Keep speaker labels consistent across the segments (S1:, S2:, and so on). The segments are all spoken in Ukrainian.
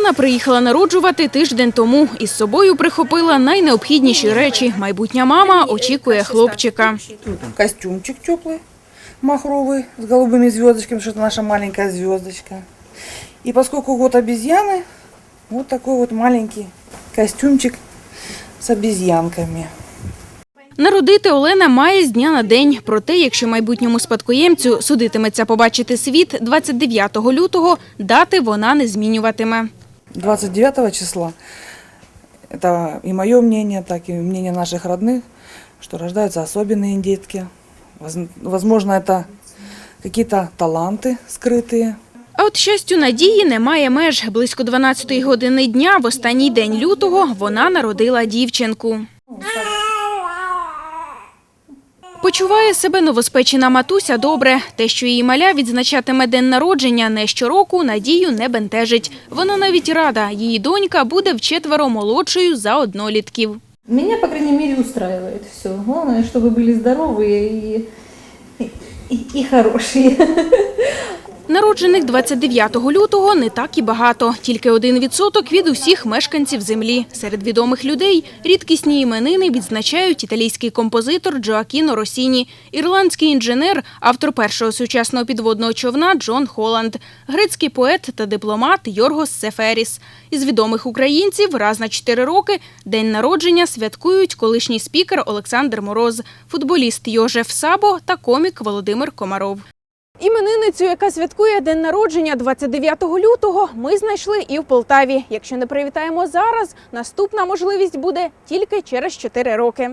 S1: Олена приїхала народжувати тиждень тому. Із собою прихопила найнеобхідніші речі. Майбутня мама очікує хлопчика.
S2: Тут костюмчик теплый, махровый, с голубыми звездочками, что это наша маленькая звездочка. И поскольку год обезьяны, вот такой вот маленький костюмчик с обезьянками.
S1: Народити Олена має з дня на день. Проте, якщо майбутньому спадкоємцю судитиметься побачити світ 29 лютого, дати вона не змінюватиме.
S2: 29 числа, это и мое мнение, так и мнение наших родных, что рождаются особенные детки. Воз- Возможно, это какие-то таланты скрытые.
S1: А от щастю надії немає меж. Близько 12-ї години дня, в останній день лютого, вона народила дівчинку. Почуває себе новоспечена матуся добре. Те, що її маля відзначатиме день народження не щороку, надію не бентежить. Вона навіть рада, її донька буде вчетверо молодшою за однолітків.
S3: Меня, по крайней мере, устраивает все. Главное, чтобы были здоровые и, и, и хорошие.
S1: Народжених 29 лютого не так і багато. Тільки один відсоток від усіх мешканців землі. Серед відомих людей рідкісні іменини відзначають італійський композитор Джоакіно Росіні, ірландський інженер, автор першого сучасного підводного човна Джон Холланд, грецький поет та дипломат Йоргос Сеферіс. Із відомих українців раз на 4 роки день народження святкують колишній спікер Олександр Мороз, футболіст Йожеф Сабо та комік Володимир Комаров. Іменинницю, яка святкує день народження 29 лютого, ми знайшли і в Полтаві. Якщо не привітаємо зараз, наступна можливість буде тільки через 4 роки.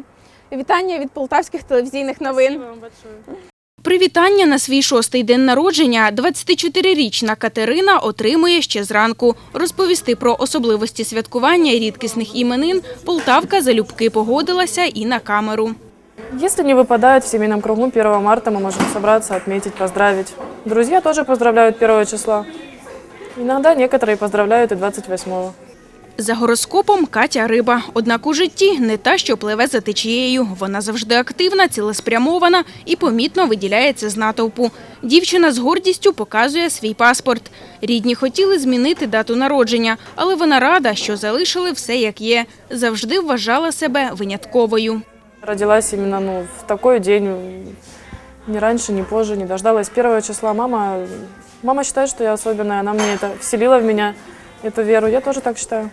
S1: Вітання від полтавських телевізійних новин. Привітання на свій шостий день народження 24-річна Катерина отримує ще зранку. Розповісти про особливості святкування рідкісних іменин Полтавка залюбки погодилася і на камеру.
S4: Если не выпадает в семейном кругу 1 марта, мы можем собраться, отметить, поздравить. Друзья тоже поздравляют 1 числа. Иногда некоторые поздравляют и 28-го.
S1: За гороскопом Катя Риба. Однак у житті не та, що пливе за течією. Вона завжди активна, цілеспрямована і помітно виділяється з натовпу. Дівчина з гордістю показує свій паспорт. Рідні хотіли змінити дату народження, але вона рада, що залишили все як є. Завжди вважала себе винятковою.
S4: Родилась именно ну, в такой день, ни раньше, ни позже, не дождалась 1 числа. Мама, мама считает, что я особенная, она мне это вселила в меня, эту веру. Я тоже так считаю.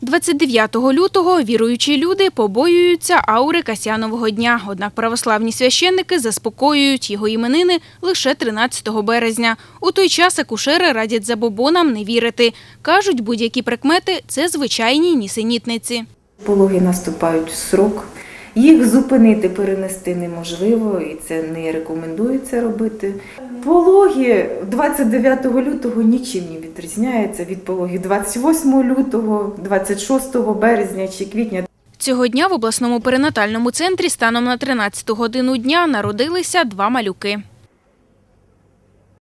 S1: 29 лютого віруючі люди побоюються аури Касянового дня. Однак православні священники заспокоюють його іменини лише 13 березня. У той час акушери радять забобонам не вірити. Кажуть, будь-які прикмети – це звичайні нісенітниці.
S5: Пологи наступають в срок. Їх зупинити, перенести неможливо, і це не рекомендується робити. Пологи 29 лютого нічим не відрізняються від пологів 28 лютого, 26 березня чи квітня.
S1: Цього дня в обласному перинатальному центрі станом на 13 годину дня народилися два малюки.